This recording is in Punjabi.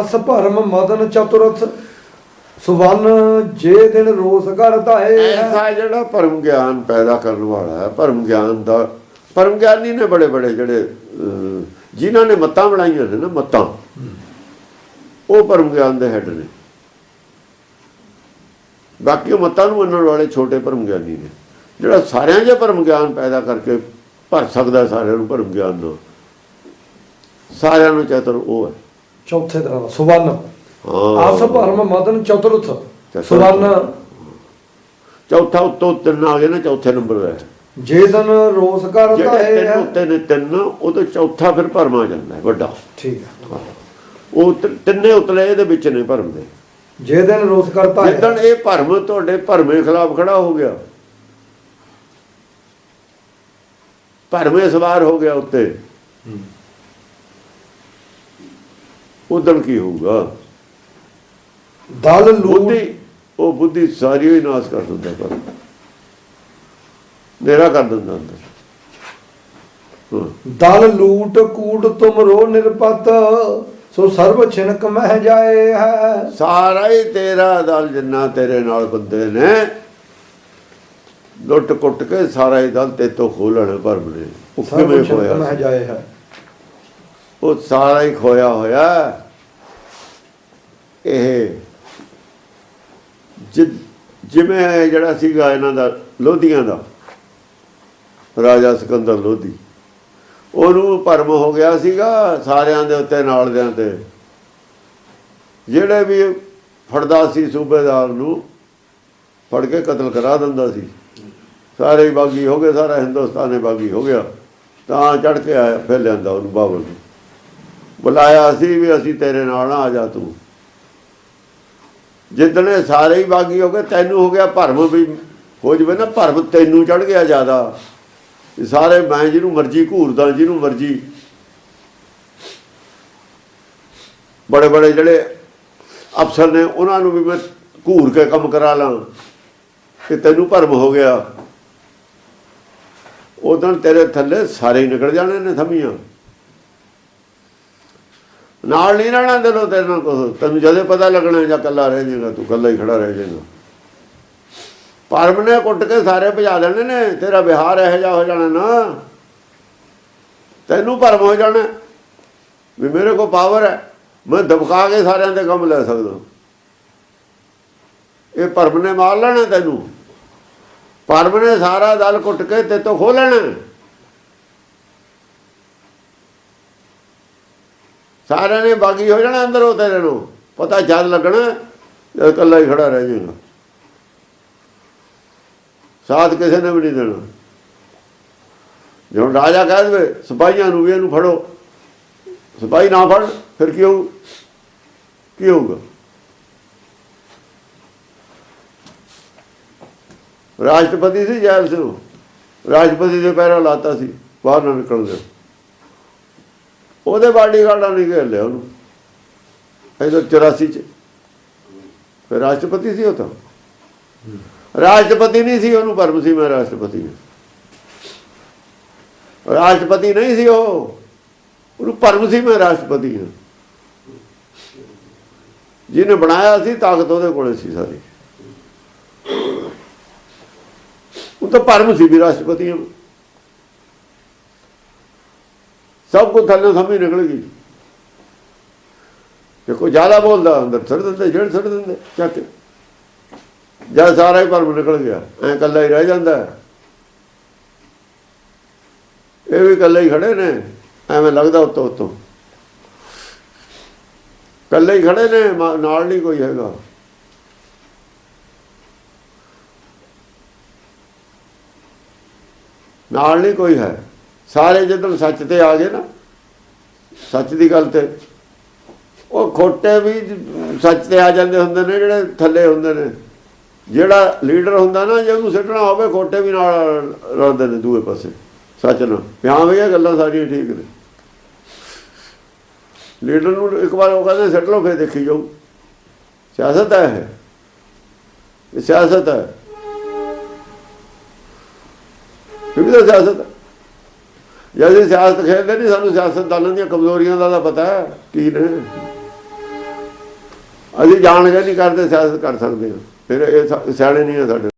ਅਸ ਭਰਮ ਮਦਨ ਚਤੁਰਥ ਸੁਵਨ ਜੇ ਦਿਨ ਰੋਸ ਘਰ ਧਾਏ। ਐਸਾ ਜਿਹੜਾ ਪਰਮ ਗਿਆਨ ਪੈਦਾ ਕਰਨ ਵਾਲਾ ਹੈ ਪਰਮ ਗਿਆਨ ਦਾ ਪਰਮ ਗਿਆਨੀ ਨੇ ਬੜੇ ਬੜੇ ਜਿਹੜੇ ਅਹ, ਜਿਨ੍ਹਾਂ ਨੇ ਮੱਤਾਂ ਬਣਾਈਆਂ ਨੇ ਨਾ ਮੱਤਾਂ ਉਹ ਪਰਮ ਗਿਆਨ ਦੇ ਹੈਡ ਨੇ। ਬਾਕੀ ਉਹ ਮੱਤਾਂ ਨੂੰ ਮੰਨਣ ਵਾਲੇ ਛੋਟੇ ਭਰਮ ਗਿਆਨੀ ਨੇ। ਜਿਹੜਾ ਸਾਰਿਆਂ 'ਚ ਭਰਮ ਗਿਆਨ ਪੈਦਾ ਕਰਕੇ ਭਰ ਸਕਦਾ ਸਾਰਿਆਂ ਨੂੰ ਭਰਮ ਗਿਆਨ ਨਾਲ। ਸਾਰਿਆਂ ਨੂੰ ਚੇਤਨ ਉਹ ਹੈ। ਚੌਥੇ ਤਰ੍ਹਾਂ ਦਾ ਸੁਵਨ ਹਾਂ। ਅਸ ਭਰਮ ਮਦਨ ਚਤੁਰਥ। ਸੁਵਨ ਚੌਥਾ ਉੱਤੋਂ ਤਿੰਨ ਆ ਗਏ ਨਾ ਚੌਥੇ ਨੰਬਰ ਦਾ। ਹੈ ਜੇ ਦਿਨ ਰੋਸ ਜਿਹੜੇ ਤਿੰਨ ਹੈ। ਉੱਤੇ ਨੇ ਤਿੰਨ ਉਹ ਤੋਂ ਚੌਥਾ ਫਿਰ ਭਰਮ ਆ ਜਾਂਦਾ ਹੈ ਵੱਡਾ। ਠੀਕ ਹੈ। ਉਹ ਤਿੰਨੇ ਉਤਲੇ ਇਹਦੇ ਵਿੱਚ ਨੇ ਭਰਮ ਦੇ। ਜੇ ਦਿਨ ਰੋਸ ਘਰ ਧਾਏ ਜਿੱਦਣ ਇਹ ਭਰਮ ਤੁਹਾਡੇ ਭਰਮੇ ਖਿਲਾਫ ਖੜਾ ਹੋ ਗਿਆ। ਭਰਮੇ ਸਵਾਰ ਹੋ ਗਿਆ ਉੱਤੇ। ਉਦੋਂ ਕੀ ਹੋਊਗਾ? ਦਲ ਲੂਟ ਉਹ ਬੁੱਧੀ ਸਾਰੀ ਹੀ ਨਾਸ ਕਰ ਦਿੰਦਾ ਪਰ। ਨੇਰਾ ਕਰ ਦਿੰਦਾ ਅੰਦਰ। ਦਲ ਲੂਟ ਕੂਟ ਤੁਮ ਰੋ ਨਿਰਪਤ ਸੋ ਸਰਬ ਛਿਨਕ ਮਹਿ ਜਾਏ ਹੈ। ਸਾਰਾ ਹੀ ਤੇਰਾ ਦਲ ਜਿੰਨਾ ਤੇਰੇ ਨਾਲ ਬੰਦੇ ਨੇ ਲੁੱਟ ਕੁੱਟ ਕੇ ਸਾਰਾ ਹੀ ਦਲ ਤੇ ਤੋਂ ਖੋਲਣ ਭਰਮ ਨੇ। ਉਹ ਕਿਵੇਂ ਖੋਇਆ? ਮਹਿ ਜਾਏ ਹੈ। ਉਹ ਸਾਰਾ ਹੀ ਖੋਇਆ ਹੋਇਆ। ਇਹ ਜਿਵੇਂ ਇਹ ਜਿਹੜਾ ਸੀਗਾ ਇਹਨਾਂ ਦਾ, ਲੋਧੀਆਂ ਦਾ, ਰਾਜਾ ਸਿਕੰਦਰ ਲੋਧੀ। ਉਹਨੂੰ ਭਰਮ ਹੋ ਗਿਆ ਸੀਗਾ ਸਾਰਿਆਂ ਦੇ ਉੱਤੇ ਨਾਲ ਦਿਆਂ ਤੇ। ਜਿਹੜੇ ਵੀ ਫੜਦਾ ਸੀ ਸੂਬੇਦਾਰ ਨੂੰ, ਫੜ ਕੇ ਕਤਲ ਕਰਾ ਦਿੰਦਾ ਸੀ। ਸਾਰੇ ਬਾਗੀ ਹੋ ਗਏ, ਸਾਰਾ ਹਿੰਦੁਸਤਾਨ ਬਾਗੀ ਹੋ ਗਿਆ। ਤਾਂ ਚੜ ਕੇ ਆਇਆ, ਫਿਰ ਲੈਂਦਾ ਉਹਨੂੰ ਬਾਬਲ ਨੂੰ। ਬੁਲਾਇਆ ਸੀ ਵੀ ਅਸੀਂ ਤੇਰੇ ਨਾਲ ਆ ਜਾ ਤੂੰ। ਜਿੱਦਣੇ ਸਾਰੇ ਹੀ ਬਾਗੀ ਹੋ ਗਏ, ਤੈਨੂੰ ਹੋ ਗਿਆ ਭਰਮ ਵੀ, ਹੋ ਜਵੇ ਨਾ ਭਰਮ ਤੈਨੂੰ ਚੜ ਗਿਆ ਜ਼ਿਆਦਾ। ਸਾਰੇ ਮੈਂ ਜਿਹਨੂੰ ਮਰਜ਼ੀ, ਘੂਰਦਾ ਜਿਹਨੂੰ ਮਰਜ਼ੀ। ਬੜੇ ਬੜੇ ਜਿਹੜੇ ਅਫਸਰ ਨੇ, ਉਹਨਾਂ ਨੂੰ ਵੀ ਮੈਂ ਘੂਰ ਕੇ ਕੰਮ ਕਰਾ ਲਾਂ ਕਿ ਤੈਨੂੰ ਭਰਮ ਹੋ ਗਿਆ। ਉਦੋਂ ਤੇਰੇ ਥੱਲੇ ਸਾਰੇ ਨਿਕਲ ਜਾਣੇ ਨੇ ਥਮੀਆਂ। ਨਾਲ ਨਹੀਂ ਰਹਿਣਾ ਤੈਨੂੰ ਤੇਰੇ ਨਾਲ ਕੁਛ, ਤੈਨੂੰ ਜਦੇ ਪਤਾ ਲੱਗਣਾ ਜਾਂ ਕੱਲਾ ਰਹਿ ਜਾਏਗਾ, ਤੂੰ ਕੱਲਾ ਹੀ ਖੜਾ ਰਹਿ ਜਾਏਗਾ। ਪਰਮ ਨੇ ਕੁੱਟ ਕੇ ਸਾਰੇ ਭਜਾ ਦੇਣੇ ਨੇ, ਤੇਰਾ ਵਿਹਾਰ ਇਹੋ ਜਿਹਾ ਹੋ ਜਾਣਾ ਨਾ। ਤੈਨੂੰ ਭਰਮ ਹੋ ਜਾਣਾ। ਵੀ ਮੇਰੇ ਕੋਲ ਪਾਵਰ ਹੈ, ਮੈਂ ਦਬਕਾ ਕੇ ਸਾਰਿਆਂ ਦੇ ਕੰਮ ਲੈ ਸਕਦਾ। ਇਹ ਭਰਮ ਨੇ ਮਾਰ ਲੈਣਾ ਤੈਨੂੰ। ਭਰਮ ਨੇ ਸਾਰਾ ਦਲ ਕੁੱਟ ਕੇ ਤੇ ਤੋਂ ਖੋ ਸਾਰਿਆਂ ਨੇ ਬਾਗੀ ਹੋ ਜਾਣਾ ਅੰਦਰੋਂ ਤੇਰੇ ਨੂੰ। ਪਤਾ ਜਦ ਲੱਗਣਾ, ਜਦ ਇਕੱਲਾ ਹੀ ਖੜਾ ਰਹਿ ਜਾਏਗਾ। ਸਾਥ ਕਿਸੇ ਨੇ ਵੀ ਨਹੀਂ ਦੇਣਾ। ਜਦੋਂ ਰਾਜਾ ਕਹਿ ਦੇਵੇ, ਸਿਪਾਹੀਆਂ ਨੂੰ ਵੀ ਇਹਨੂੰ ਫੜੋ। ਸਿਪਾਹੀ ਨਾ ਫੜ, ਫਿਰ ਕੀ ਹੋਊ ਕੀ ਹੋਊਗਾ? ਰਾਸ਼ਟਰਪਤੀ ਸੀ ਜੈਲ ਸਿੰਘ ਰਾਸ਼ਟਰਪਤੀ ਦੇ ਪੈਰਾਂ ਲਾਤਾ ਸੀ, ਬਾਹਰ ਨਾ ਨਿਕਲਦੇ ਉਹਦੇ ਬਾਡੀਗਾਰਡਾਂ ਨੇ ਘੇਰ ਲਿਆ ਉਹਨੂੰ। ਇਹਦਾ 84 ਚ। ਫਿਰ ਰਾਸ਼ਟਰਪਤੀ ਸੀ ਉਹ ਤਾਂ। ਰਾਸ਼ਟਰਪਤੀ ਨਹੀਂ ਸੀ ਉਹਨੂੰ ਪਰਮ ਸੀ ਮੈਂ ਰਾਸ਼ਟਰਪਤੀ ਹਾਂ। ਰਾਸ਼ਟਰਪਤੀ ਨਹੀਂ ਸੀ ਉਹ। ਉਹਨੂੰ ਪਰਮ ਸੀ ਮੈਂ ਰਾਸ਼ਟਰਪਤੀ ਹਾਂ। ਜਿਹਨੇ ਬਣਾਇਆ ਸੀ, ਤਾਕਤ ਉਹਦੇ ਕੋਲੇ ਸੀ ਸਾਰੀ। ਉਹ ਤਾਂ ਪਰਮ ਸੀ ਵੀ ਰਾਸ਼ਟਰਪਤੀ ਹਾਂ। ਸਭ ਕੁਝ ਥੱਲੇ ਸਮਝ ਨਿਕਲ ਗਈ। ਜੇ ਕੋਈ ਜ਼ਿਆਦਾ ਬੋਲਦਾ ਅੰਦਰ ਛੱਡ ਦਿੰਦੇ ਜੜ ਛੱਡ ਦਿੰਦੇ, ਚੱਕ ਕੇ। ਜਦ ਸਾਰਾ ਹੀ ਭਰਮ ਨਿਕਲ ਗਿਆ, ਐ ਕੱਲਾ ਹੀ ਰਹਿ ਜਾਂਦਾ ਇਹ ਵੀ ਕੱਲੇ ਹੀ ਖੜੇ ਨੇ, ਐਵੇਂ ਲੱਗਦਾ ਉੱਤੋਂ ਉੱਤੋਂ। ਕੱਲੇ ਹੀ ਖੜੇ ਨੇ, ਮਾ- ਨਾਲ ਨਹੀਂ ਕੋਈ ਹੈਗਾ। ਨਾਲ ਨਹੀਂ ਕੋਈ ਹੈ। ਸਾਰੇ ਜਦੋਂ ਸੱਚ ਤੇ ਆ ਗਏ ਨਾ, ਸੱਚ ਦੀ ਗੱਲ ਤੇ, ਉਹ ਖੋਟੇ ਵੀ ਸੱਚ ਤੇ ਆ ਜਾਂਦੇ ਹੁੰਦੇ ਨੇ, ਜਿਹੜੇ ਥੱਲੇ ਹੁੰਦੇ ਨੇ। ਜਿਹੜਾ ਲੀਡਰ ਹੁੰਦਾ ਨਾ, ਜੇ ਉਹਨੂੰ ਸਿੱਟਣਾ ਹੋਵੇ, ਖੋਟੇ ਵੀ ਨਾਲ ਰਲਦੇ ਨੇ ਦੂਏ ਪਾਸੇ। ਸੱਚ ਨਾਲ। ਪਿਆਂ ਵੀ ਇਹ ਗੱਲਾਂ ਸਾਰੀਆਂ ਠੀਕ ਨੇ। ਲੀਡਰ ਨੂੰ ਇੱਕ ਵਾਰ ਉਹ ਕਹਿੰਦੇ, ਸਿੱਟ ਲਓ, ਫਿਰ ਦੇਖੀ ਜਾਊ। ਸਿਆਸਤ ਹੈ ਇਹ। ਸਿਆਸਤ ਹੈ। ਇਹ ਵੀ ਸਿਆਸਤ ਹੈ। ਜੇ ਅਸੀਂ ਸਿਆਸਤ ਖੇਡਦੇ ਨਹੀਂ ਸਾਨੂੰ ਸਿਆਸਤਦਾਨਾਂ ਦੀਆਂ ਕਮਜ਼ੋਰੀਆਂ ਦਾ ਤਾਂ ਪਤਾ ਹੈ, ਕੀ ਨੇ। ਅਸੀਂ ਜਾਣ ਕੇ ਨਹੀਂ ਕਰਦੇ, ਸਿਆਸਤ ਕਰ ਸਕਦੇ ਹਾਂ। ਫਿਰ ਇਹ ਸਿਆਣੇ ਨਹੀਂ ਆ ਸਾਡੇ